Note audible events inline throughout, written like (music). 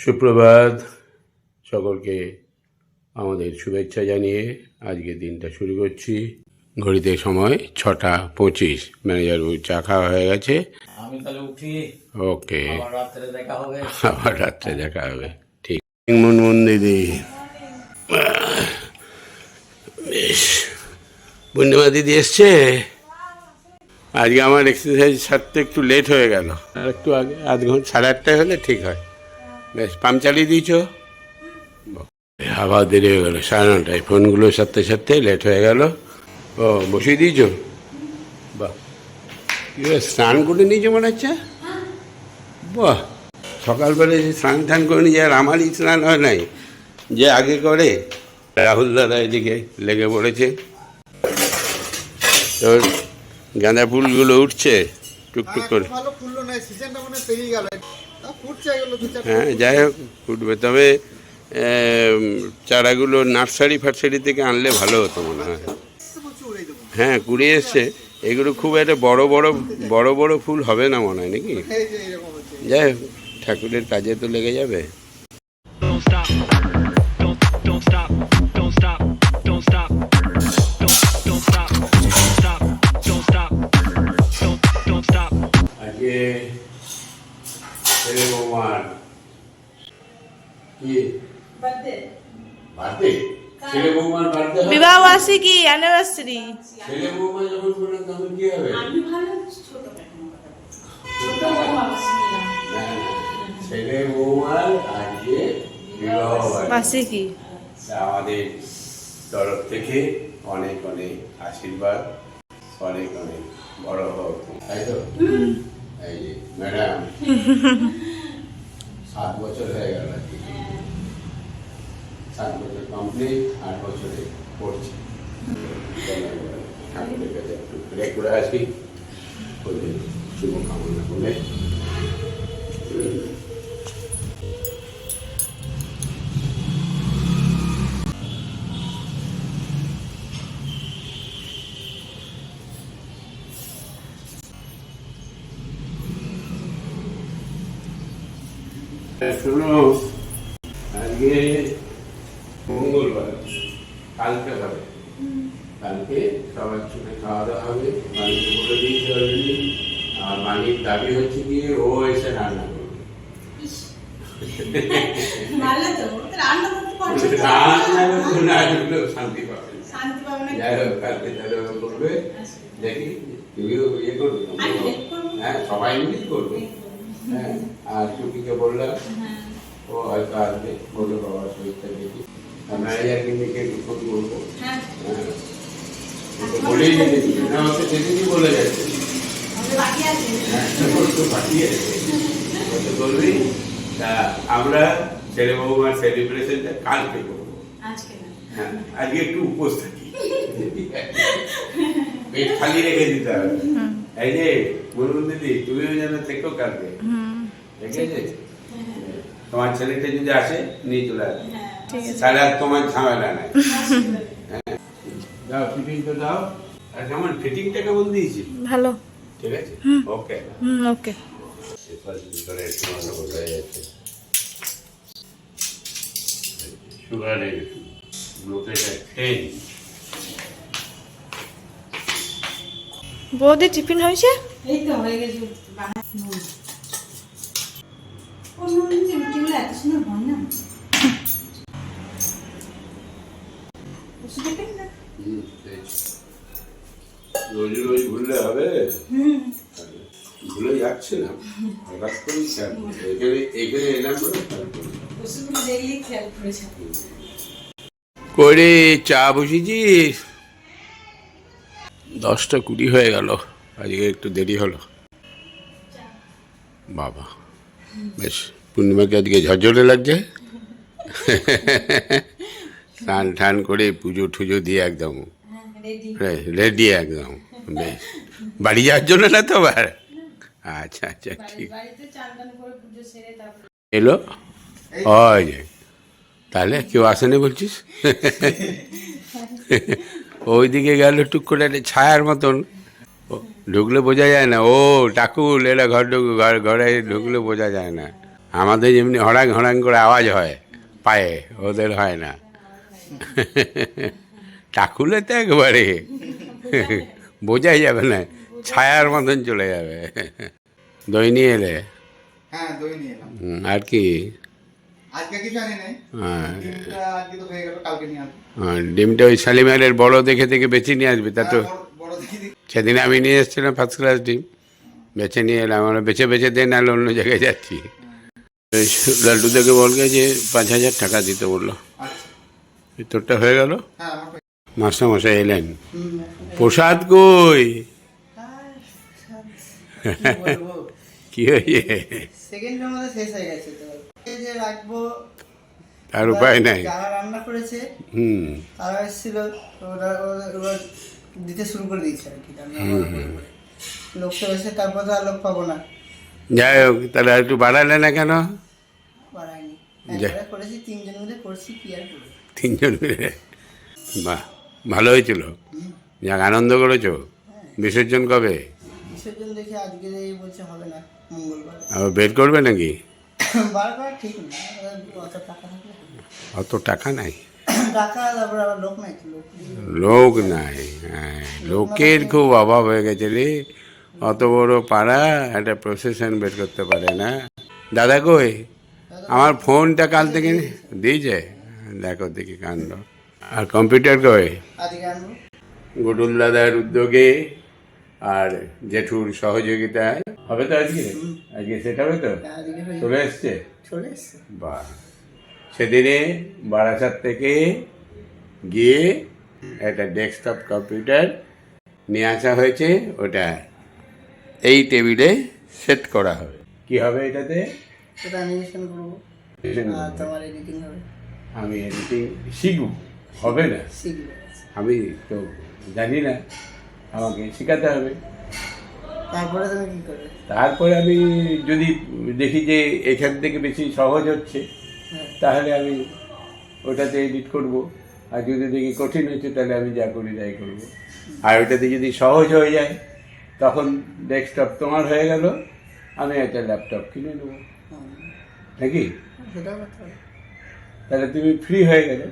সুপ্রভাত সকলকে আমাদের শুভেচ্ছা জানিয়ে আজকে দিনটা শুরু করছি। ঘড়িতে সময় ছটা পঁচিশ। ম্যানেজার চা খাওয়া হয়ে গেছে। আমি তাহলে উঠি। ওকে। আবার রাত্রে দেখা হবে। আবার রাত্রে দেখা হবে। ঠিক। মুনমুন দিদি। বেশ। পূর্ণিমা দিদি এসছে? আজকে আমার এক্সারসাইজ সারতে একটু লেট হয়ে গেল। আর একটু আগে আধ ঘণ্টা সাড়ে আটটায় হলে ঠিক হয়। বেশ পাম্প চালিয়ে দিয়েছ? আবার দেরি হয়ে গেল সাড়ে নটায় ফোনগুলো সারতে সারতে লেট হয়ে গেল। ও বসিয়ে দিয়েছ? বাহ। স্নান করে নিয়েছো মনে হচ্ছে? বাহ। সকালবেলা যে স্নান টান করে নিয়ে আর আমারই স্নান হয় নাই। যে আগে করে রাহুল দাদা এদিকে লেগে পড়েছে। তোর গাঁদা ফুলগুলো উঠছে টুকটুক করে। ভালো ফুললো না সিজনটা মানে পেরিয়ে গেল। চারটে হ্যাঁ যাই হোক ফুটবে তবে চারাগুলো নার্সারি ফার্সারি থেকে আনলে ভালো হতো মনে হয়। হ্যাঁ কুড়ি এসছে। এগুলো খুব একটা বড় বড় বড় বড় ফুল হবে না মনে হয় নাকি? এই যে এরকম হচ্ছে। যাই হোক ঠাকুরের কাজে তো লেগে যাবে। অ্যানিভার্সারি ছেলে বৌমা যখন করলেন তখন কি হবে? না, না, ছেলে বৌমার আজকে বিবাহ। বার্ষিকী। তা আমাদের তরফ থেকে অনেক অনেক আশীর্বাদ অনেক অনেক বড় হোক। তাই তো? এই যে ম্যাডাম সাত বছর হয়ে গেল সাত বছর কমপ্লিট আট বছরে পড়ছি ঠাকুরের কাছে একটু প্রে করে আসি শুভকামনা করে সবার সঙ্গে খাওয়া দাওয়া হবে। মালিককে বলে দিয়েছে অলরেডি আর মালিক দাবি হচ্ছে কি ও এসে রান্না করবে। শান্তি পাবে যাই হোক কালকে তাহলে করবে। দেখি তুমিও ইয়ে করবে। হ্যাঁ সবাই মিলেই করবে। হ্যাঁ আর টুকিকে বললাম হ্যাঁ। ও হয়তো আসবে। বলল বাবার শরীরটা দেখি। করব। হ্যাঁ। হ্যাঁ। ওকে বলেই বলে হ্যাঁ তো পাঠিয়ে ওকে বলবি তা আমরা ছেলে বৌমার সেলিব্রেশনটা কালকে করব। হ্যাঁ আজকে একটু উপোস থাকি। পেট খালি রেখে দিতে হবে। এই যে বলুন দিদি তুমিও যেন থেকো কালকে। ঠিক আছে তোমার ছেলেটা যদি আসে নিয়ে চলে আসবে। হ্যাঁ। তাহলে আর তোমার ঝামেলা নাই। দাও ফিটিং তো দাও। আর কেমন ফিটিংটা কেমন দিয়েছি। ভালো। ঠিক আছে? ওকে হুম ওকে সুগারের বৌদি টিফিন হয়েছে? এই তো হয়ে গেছে। বানাই নুন ও নুন দিয়ে রুটিগুলো এত সুন্দর হয় না? রোজ রোজ ভুললে হবে ভুলে যাচ্ছে না হঠাৎ করেই খেয়াল। এখানে এখানে এলাম করি। চা বসিয়েছিস দশটা কুড়ি হয়ে গেল আজকে একটু দেরি হলো বাবা, বেশ, পূর্ণিমাকে আজকে ঝরঝরে লাগছে স্নান টান করে পুজো টুজো দিয়ে একদম। হ্যাঁ রেডি রেডি একদম বেশ। বাড়ি যাওয়ার জন্য না তো আবার? আচ্ছা আচ্ছা ঠিক। এলো? ওই তাহলে কেউ আসেনি বলছিস? ওইদিকে গেল টুক করে একটা ছায়ার মতন। ও, ঢুকলে বোঝা যায় না। ও টাকুল এরা ঘর ঢুক ঘর ঘরে ঢুকলে বোঝা যায় না। আমাদের যেমনি হড়াং হড়াং করে আওয়াজ হয় পায়ে ওদের হয় না। (laughs) টাকুলে তো একবারে। বোঝাই যাবে না ছায়ার মতন চলে যাবে। দই নিয়ে এলে? হ্যাঁ দই নিয়ে এলাম। আর কি? হ্যাঁ, ডিমটা হয়ে ডিমটা ওই শালিমারের বড় দেখে দেখে বেছে নিয়ে আসবে তা তো হ্যাঁ। সেদিন আমি নিয়ে এসেছিলাম ফার্স্ট ক্লাস ডিম। বেছে নিয়ে এলাম আমরা বেছে বেছে দেন নাহলে অন্য জায়গায় যাচ্ছি। লাড্ডু থেকে বলকে যে পাঁচ হাজার টাকা দিতে বলল। আচ্ছা এই তোরটা হয়ে গেল হ্যাঁ হয়ে- মাস্টারমশাই এলেন। প্রসাদ কই? (laughs) কি হয়েছে? হয়ে তার উপায় নাই। রান্না করেছে হুম। তারা এসেছিল ওরা ওরা- ওরা দিতে শুরু করে দিয়েছে আর কি। লোক তো এসে তারপর তো আর লোক পাবো না। যাই হোক তাহলে আর একটু বাড়ালে না কেন? বাড়ায়নি যা। করেছি তিনজন মিলে করছি কি আর করব? তিনজন মিলে বাহ ভালো হয়েছিল। যাক আনন্দ করেছ। বিসর্জন কবে? আবার বের করবে নাকি? অত টাকা নাই। লোক নাই হ্যাঁ লোকের খুব অভাব হয়ে গেছে রে। অত বড় পাড়া একটা প্রসেশন বের করতে পারে না। দাদা কই? আমার ফোনটা কাল থেকে দিয়েছে? দেখো দেখি কাণ্ড। আর কম্পিউটার আজকে গুডুল দাদার উদ্যোগে আর জেঠুর সহযোগিতায়। হবে তো আজকে? আজকে সেটা হবে তো? চলে এসছে? চলে এসছে। বা সেদিনে বারাসাত থেকে গিয়ে একটা ডেস্কটপ কম্পিউটার নিয়ে আসা হয়েছে। ওটা এই টেবিলে সেট করা হবে। কি হবে এটাতে? ওটা অ্যানিমেশন করব। তোমার এডিটিং হবে। আমি এডিটিং শিখব। হবে না। আমি তো জানি না আমাকে শেখাতে হবে। তারপরে তুমি কি করবে? তারপরে আমি যদি দেখি যে এখান থেকে বেশি সহজ হচ্ছে হ্যাঁ। তাহলে আমি ওটাতে এডিট করব। আর যদি দেখি কঠিন হচ্ছে তাহলে আমি যা করি তাই করব। আর ওটাতে যদি সহজ হয়ে যায় তখন ডেস্কটপ তোমার হয়ে গেল আমি একটা ল্যাপটপ কিনে নেব। নাকি? তাহলে তুমি ফ্রি হয়ে গেলে।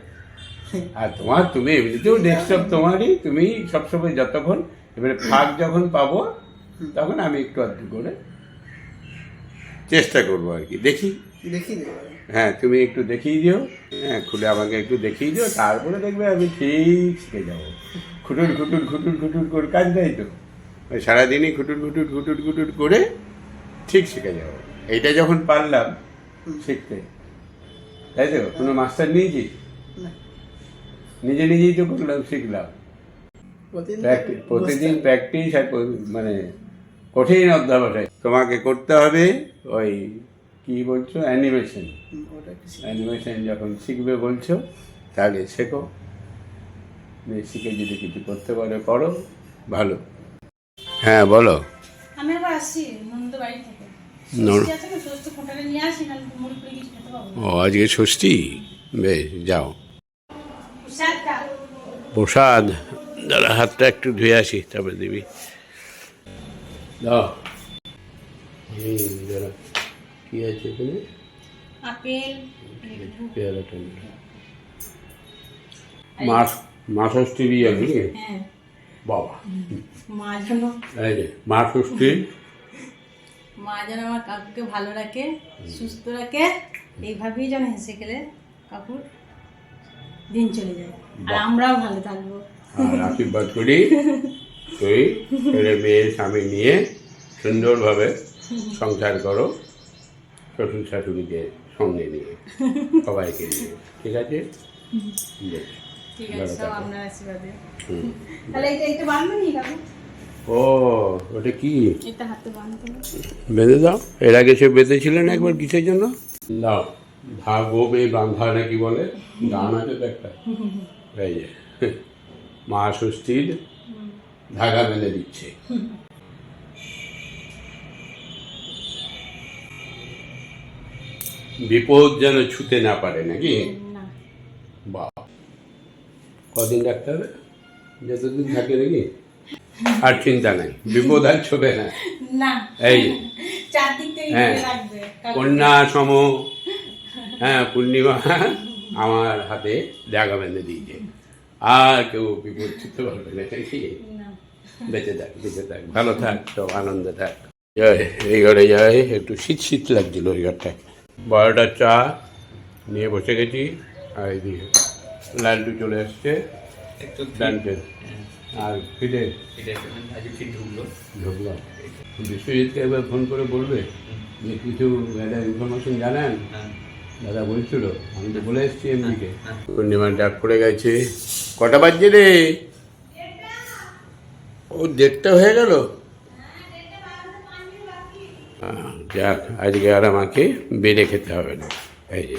আর তোমার তুমি এমনিতেও ডেস্কটপ তোমারই তুমি সবসময় যতক্ষণ এবারে ফাঁক যখন পাবো তখন আমি একটু আধটু করে চেষ্টা করব আর কি। দেখি। দেখি হ্যাঁ তুমি একটু দেখিয়ে দিও। হ্যাঁ খুলে আমাকে একটু দেখিয়ে দিও তারপরে দেখবে আমি ঠিক শিখে যাব। খুটুর খুটুর খুটুর খুটুর করে কাজ দেয় তো। ওই সারাদিনই খুটুর খুটুর খুটুর খুটুর করে ঠিক শিখে যাব। এইটা যখন পারলাম শিখতে। তাই তো? কোনো মাস্টার নিয়েছি নিজে নিজেই তো করলাম শিখলাম। প্রতিদিন প্র্যাকটিস আর মানে কঠিন অধ্যাবসায় তোমাকে করতে হবে ওই কি বলছো? অ্যানিমেশন। অ্যানিমেশন যখন শিখবে বলছো তাহলে শেখো। শিখে যদি কিছু করতে পারো করো। ভালো। হ্যাঁ বলো। আমি আবার আসছি নন্দ বাড়ি থেকে। ও আজকে ষষ্ঠী? বেশ যাও। প্রসাদ? দাদা হাতটা একটু ধুয়ে আসি তারপরে দিবি। দাও। কি আছে এখানে? আপেল পেয়ারা টমেটো। মাস মা ষষ্ঠী বিয়ে হ্যাঁ। বাবা। মা যেন এই যে মা ষষ্ঠী মা যেন আমার কাকুকে ভালো রাখে সুস্থ রাখে এইভাবেই যেন হেসে খেলে কাকুর দিন চলে যায়। আর আমরাও ভালো থাকব। আর আশীর্বাদ করি তুই ছেলে মেয়ে স্বামী নিয়ে সুন্দরভাবে সংসার করো শ্বশুর শাশুড়িকে সঙ্গে নিয়ে সবাইকে নিয়ে ঠিক আছে? ঠিক আছে আপনার আশীর্বাদে। তাহলে এটা বাঁধবে নি কাকু? ও ওটা কি? বেঁধে দাও। এর আগে সে বেঁধেছিলেন একবার কিসের জন্য? দাও। ধাগো বে বাঁধা নাকি বলে? গান আছে তো একটা। এই যে মা ষষ্ঠীর ধাগা বেঁধে দিচ্ছে। বিপদ যেন ছুতে না পারে নাকি? বা কদিন রাখতে হবে? যতদিন থাকে নাকি? আর চিন্তা নাই। বিপদ আর ছবে না। না। এই। হ্যাঁ। কন্যা সম। হ্যাঁ পূর্ণিমা আমার হাতে জাগা বেঁধে দিয়েছে। আর কেউ বিপদ ছুটতে পারবে না বেঁচে থাক বেঁচে থাক। ভালো থাক সব আনন্দে থাক। জয় এই ঘরে যায় একটু শীত শীত লাগছিল ওই ঘরটায়। বারোটা চা নিয়ে বসে গেছি। আর এদিকে লালটু চলে এসছে আর ফিরে আজকে ফিট ঢুকলো। ঢুকলাম বিশ্বজিৎকে একবার ফোন করে বলবে যে কিছু একটা ইনফরমেশন জানেন? দাদা বলছিল আমি তো বলে এসেছি এমনিকে পূর্ণিমা ডাক পড়ে গেছে। কটা বাজছে রে? ও দেড়টা হয়ে গেল? আহ, যাক আজকে আর আমাকে বেড়ে খেতে হবে না। এই যে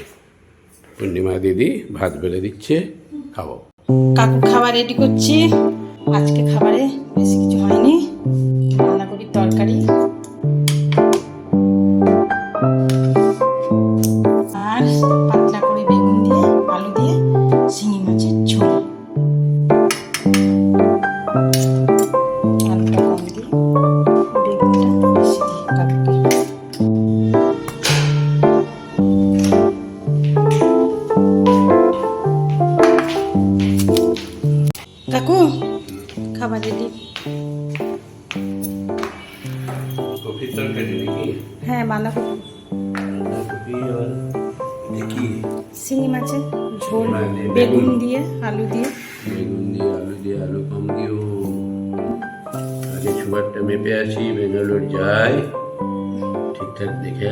পূর্ণিমা দিদি ভাত বেড়ে দিচ্ছে খাব। কাকু খাবার রেডি করছি। আজকে খাবারে বেশি কিছু হয়নি। তরকারি। আর পাতলা করে বেগুন দিয়ে, আলু দিয়ে, শিঙি মাছের ঝোল।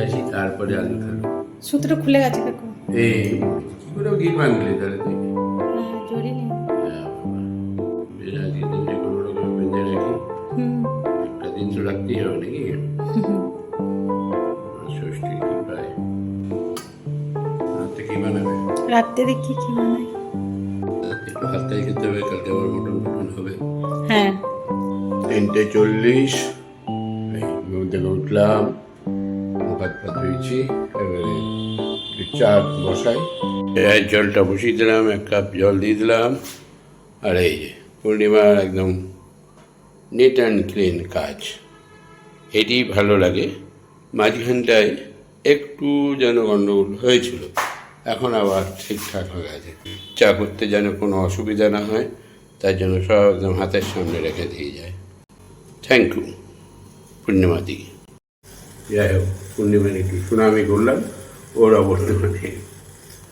আসি তারপরে আলু খাব সুতোটা খুলে গেছে কাকু এই কি করে গিট বাঁধলি তাহলে তুই জড়ি নেই বেড়া দিয়ে তিনটে কোনো রকম বেঁধে রাখি একটা দিন তো রাখতেই হবে নাকি? ষষ্ঠী প্রায়। রাতে কি বানাবে? রাত্রে দেখি কি বানাই একটু হাতটাই খেতে হবে কালকে আবার মটন হবে। হ্যাঁ। তিনটে চল্লিশ উঠলাম। হাত পা ধুয়েছি এবারে চা বসাই জলটা বসিয়ে দিলাম এক কাপ জল দিয়ে দিলাম আর এই যে পূর্ণিমার একদম নিট অ্যান্ড ক্লিন কাজ। এটি ভালো লাগে। মাঝখানটায় একটু যেন গণ্ডগোল হয়েছিল। এখন আবার ঠিকঠাক হয়ে গেছে। চা করতে যেন কোনো অসুবিধা না হয় তার জন্য সব একদম হাতের সামনে রেখে দিয়ে যায়। Thank you Purnima di. যাই হোক পূর্ণিমার একটু সুনামি করলাম ওর বলল মানে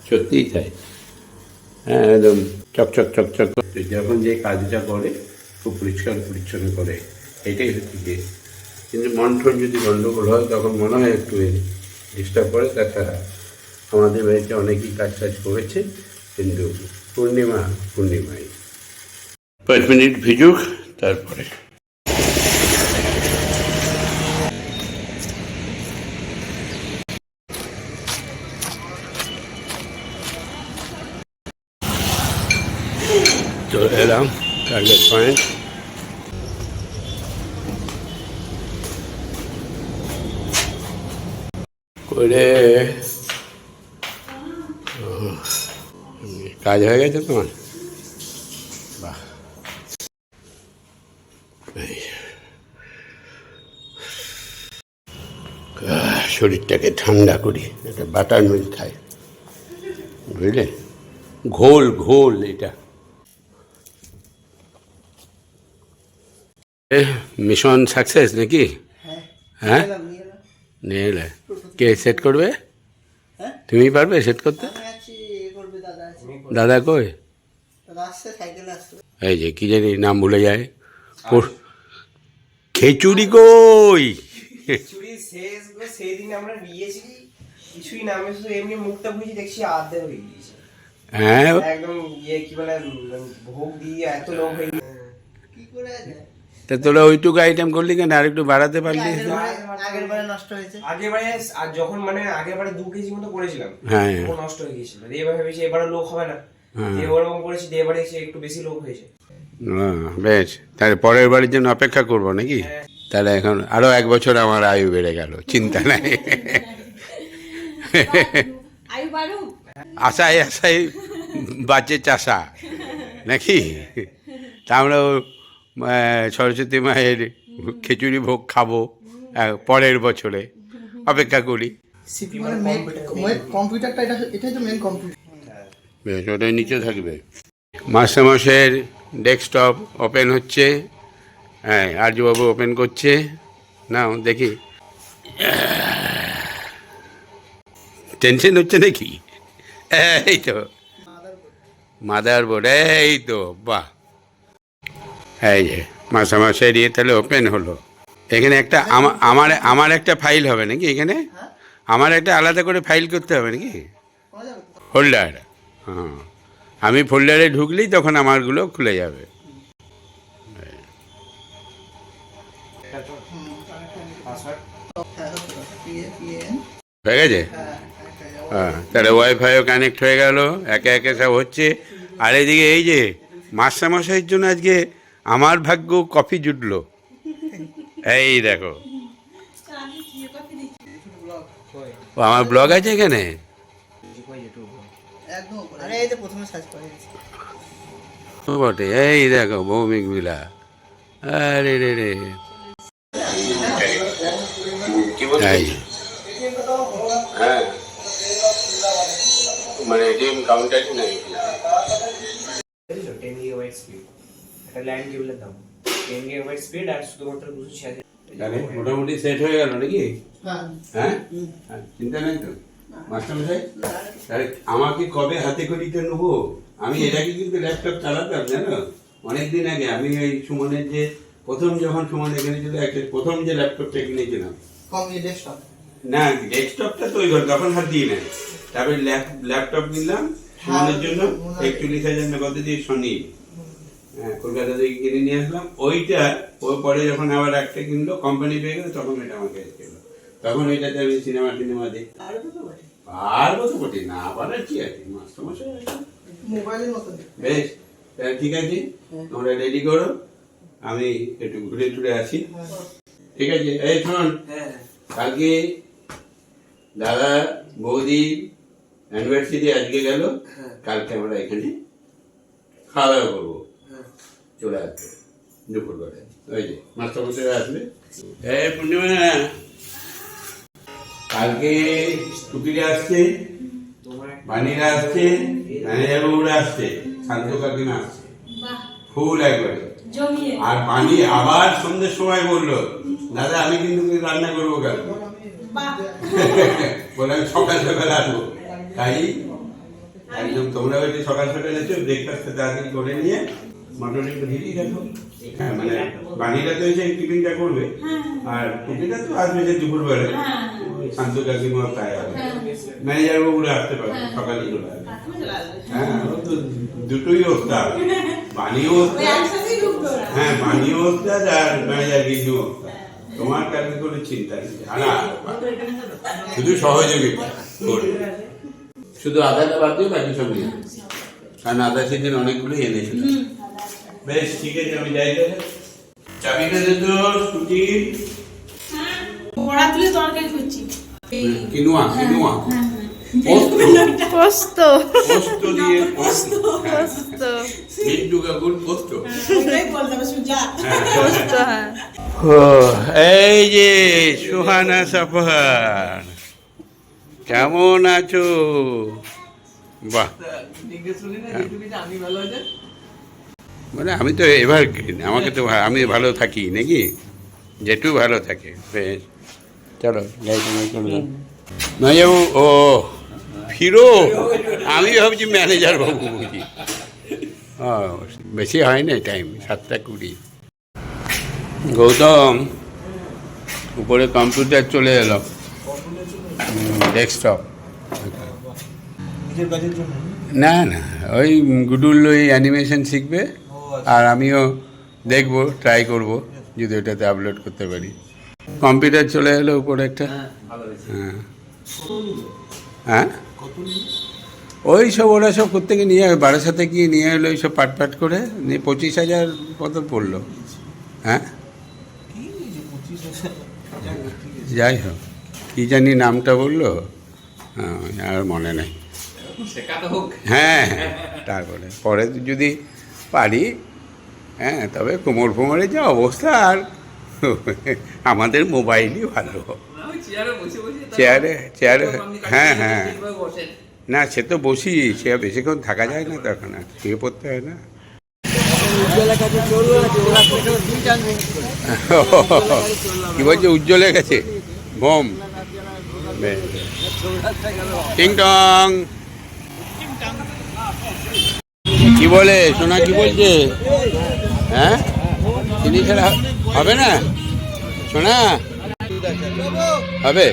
সত্যিই তাই। হ্যাঁ একদম চকচক চকচক যখন যে কাজটা করে খুব পরিষ্কার পরিচ্ছন্ন করে এটাই হচ্ছে যে কিন্তু মন্থন যদি গণ্ডগোল হয় তখন মনে হয় একটু ডিস্টার্ব করে তাছাড়া আমাদের বাড়িতে অনেকেই কাজ টাজ করেছে কিন্তু পূর্ণিমা পূর্ণিমাই। পাঁচ মিনিট ভিজুক তারপরে চলে এলাম টার্গেট পয়েন্ট করে কাজ হয়ে গেছে তোমার? বাহ। শরীরটাকে ঠান্ডা করি একটা বাটার মিল্ক খাই। বুঝলে? ঘোল ঘোল এটা। এ, মিশন সাকসেস নাকি? হ্যাঁ। হ্যাঁ? নিয়ে এলে। কে সেট করবে? হ্যাঁ? তুমি পারবে সেট করতে? আমি আছি এ করবে দাদা কই? এই যে কি জানি নাম ভুলে যায়। পোর- খেচুড়ি কই? হয়ে হ্যাঁ? একদম ইয়ে কি বলে ভোগ দিয়ে এত লোক হয়ে কি করে তা তোরা ওইটুকু আইটেম করলি কেন? আর একটু বাড়াতে পারলি? আগের বারে নষ্ট হয়েছে। আগের বারে আর যখন মানে আগের বারে দু কেজি মতো করেছিলাম হ্যাঁ তখন নষ্ট হয়ে গিয়েছিল। এবার ভেবেছি এবারে লোক হবে না। হ্যাঁ। ওরকম করেছি এবারে একটু বেশি লোক হয়েছে। বেশ। তাহলে পরের বাড়ির জন্য অপেক্ষা করব নাকি? তাহলে এখন আরও এক বছর আমার আয়ু বেড়ে গেল চিন্তা নাই। আয়ু বাড়ু আশায় আশায় বাচ্চে চাষা নাকি? তা আমরা সরস্বতী মায়ের খিচুড়ি ভোগ খাব পরের বছরে। অপেক্ষা করি। মানে বেশ ওটাই নিচে থাকবে। মাস্টারমশাইয়ের ডেস্কটপ ওপেন হচ্ছে। হ্যাঁ আর্যবাবু ওপেন করছে। না দেখি। টেনশন হচ্ছে নাকি? এই তো। মাদার বোর্ড এই তো বাহ। এই যে মাস্টারমশাইয়ের ইয়ে তাহলে ওপেন হলো। এখানে একটা আমার আমার একটা ফাইল হবে নাকি এখানে? আমার একটা আলাদা করে ফাইল করতে হবে নাকি? হোল্ডার হ্যাঁ। আমি ফোল্ডারে ঢুকলেই তখন আমারগুলো খুলে যাবে। হয়ে গেছে? হ্যাঁ তাহলে ওয়াইফাইও কানেক্ট হয়ে গেল, একে একে সব হচ্ছে। আর এদিকে এই যে মাস্টারমশাইয়ের জন্য আজকে আমার ভাগ্য কফি জুটলো। এই দেখো। ও আমার ব্লগ আছে এখানে? বটে এই দেখো ভৌমিক বিলা আরে রে রে। হ্যাঁ। মানে এটিএম কাউন্টারই নাই একটা ল্যান্ড কেবলের দাম টেন গিগাবাইট স্পিড আর শুধুমাত্র দুশো ছিয়াত্তর তাহলে মোটামুটি সেট হয়ে গেল নাকি? হ্যাঁ। হ্যাঁ? চিন্তা নেই তো? মাস্টারমশাই তাহলে আমাকে কবে হাতে করিতে নেব? আমি এটাকে কিন্তু ল্যাপটপ চালাতাম জানো? অনেকদিন আগে আমি ওই সুমনের যে প্রথম যখন সুমন এখানে ছিল একটা প্রথম যে ল্যাপটপটা কিনেছিলাম। না ডেস্কটপটা তো ওই ঘর তখন হাত দিয়ে নেয়। তারপরে ল্যাপটপ কিনলাম সুমনের জন্য একচল্লিশ হাজার কত দিয়ে শনি হ্যাঁ কলকাতা থেকে কিনে নিয়ে আসলাম। ওইটা ও পরে যখন আবার একটা কিনলো কোম্পানি পেয়ে গেলো তখন এটা আমাকে এসেছিল তখন ওইটাতে আমি সিনেমা টিনেমা দেখি। পারব তো বটি? না পারার কি আছে মাস্টারমশাই আছে। মোবাইলের মতন। বেশ ঠিক আছে তোমরা রেডি করো আমি একটু ঘুরে টুরে আসি। ঠিক আছে এই শোন কালকে দাদা বৌদি অ্যানিভার্সারি আজকে গেল। কালকে আমরা এখানে খাওয়া দাওয়া করব। চলে আসবে। দুপুরবেলায়। ওই যে মাস্টারমশাই আসবে। পূর্ণিমা। কালকে টুকিরা আসছে বানিরা আসছে ম্যানেজার বাবুরা আসছে শান্ত কাকিমা আসছে। ফুল একবারে। আর পানি আবার সন্ধ্যের সময় বলল দাদা আমি কিন্তু রান্না করব কেন? বলে আমি সকাল সকাল আসব। তাই একদম তোমরা ওই সকাল সকাল এসে ব্রেকফাস্টটা তাড়াতাড়ি করে নিয়ে হ্যাঁ মানে তো এসে টিফিনটা করবে আর তো আসবে যে দুপুরবেলা। শান্ত কাকিমা তাই হবে। ম্যানেজার বাবুরা আসতে পারবে সকালে চলে আসবে। হ্যাঁ ও তো দুটোই ওস্তাদ। বানিও ওস্তাদ। হ্যাঁ বানিও ওস্তাদ আর ম্যানেজার কিন্তু ওস্তাদ। তোমার কাছে কোনো চিন্তা নেই শুধু সহযোগিতা করবে। শুধু আধাটা বাদ দিয়ে বাকি সব নিয়ে কারণ আধা সেদিন অনেকগুলো এনেছিল। বেশ ঠিক আছে আমি যাই তাহলে। চাবিটা দে তো স্কুটি বড়া তুলে তরকারি করছি। কিনুয়া কিনুয়া। পোস্ত। পোস্ত। পোস্ত দিয়ে পোস্ত। পোস্ত। মিন্টু কাকুর পোস্ত। ওটাই বলতে হবে সুজা পোস্ত হ্যাঁ। এই যে সুহানা সাফার কেমন আছো? বাহ। মানে আমি তো এবার আমাকে তো আমি ভালো থাকি নাকি? যেটু ভালো থাকে বেশ। চলো নয়াবু ও ফিরো। আমি ভাবছি ম্যানেজার বাবু বুঝি। ও বেশি হয় না টাইম সাতটা কুড়ি। গৌতম উপরে কম্পিউটার চলে এলো। ডেস্কটপ না না ওই গুডুল ওই অ্যানিমেশন শিখবে। আর আমিও দেখব ট্রাই করব যদি ওটাতে আপলোড করতে পারি। কম্পিউটার চলে এলো উপরে একটা। হ্যাঁ হ্যাঁ। ওই সব ওরা সব কোথেকে নিয়ে বারাসাতে গিয়ে নিয়ে এলো ওই সব পাট পাট করে? নিয়ে পঁচিশ হাজার কত পড়ল? হ্যাঁ? যাই হোক কী জানি নামটা বলল? হ্যাঁ, আর মনে নেই। শেখাতে হ্যাঁ তারপরে পরে যদি পারি। হ্যাঁ তবে কোমর ফোমরে যা অবস্থা আর (laughs) আমাদের মোবাইলই ভালো। চেয়ারে চেয়ারে হ্যাঁ হ্যাঁ। না সে তো বসি সে আর বেশিক্ষণ থাকা যায় না তখন আর শুয়ে পড়তে হয় না। কি বলছে উজ্জ্বলের কাছে বোম। টিং টং। কি বলে? সোনা কি বলছে? হ্যাঁ? চিনি ছাড়া হবে না? সোনা? হবে?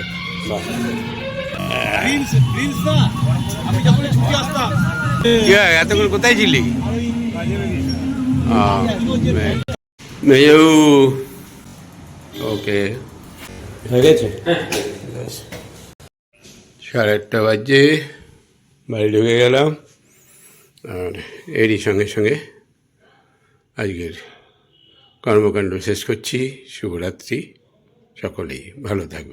এতক্ষণ কোথায় ছিলি? ওকে হয়ে গেছে? সাড়ে আটটা বাজে। বাড়ি ঢুকে গেলাম। আর এরই সঙ্গে সঙ্গে আজকের কর্মকাণ্ড শেষ করছি। শুভরাত্রি। সকলেই ভালো থাকবে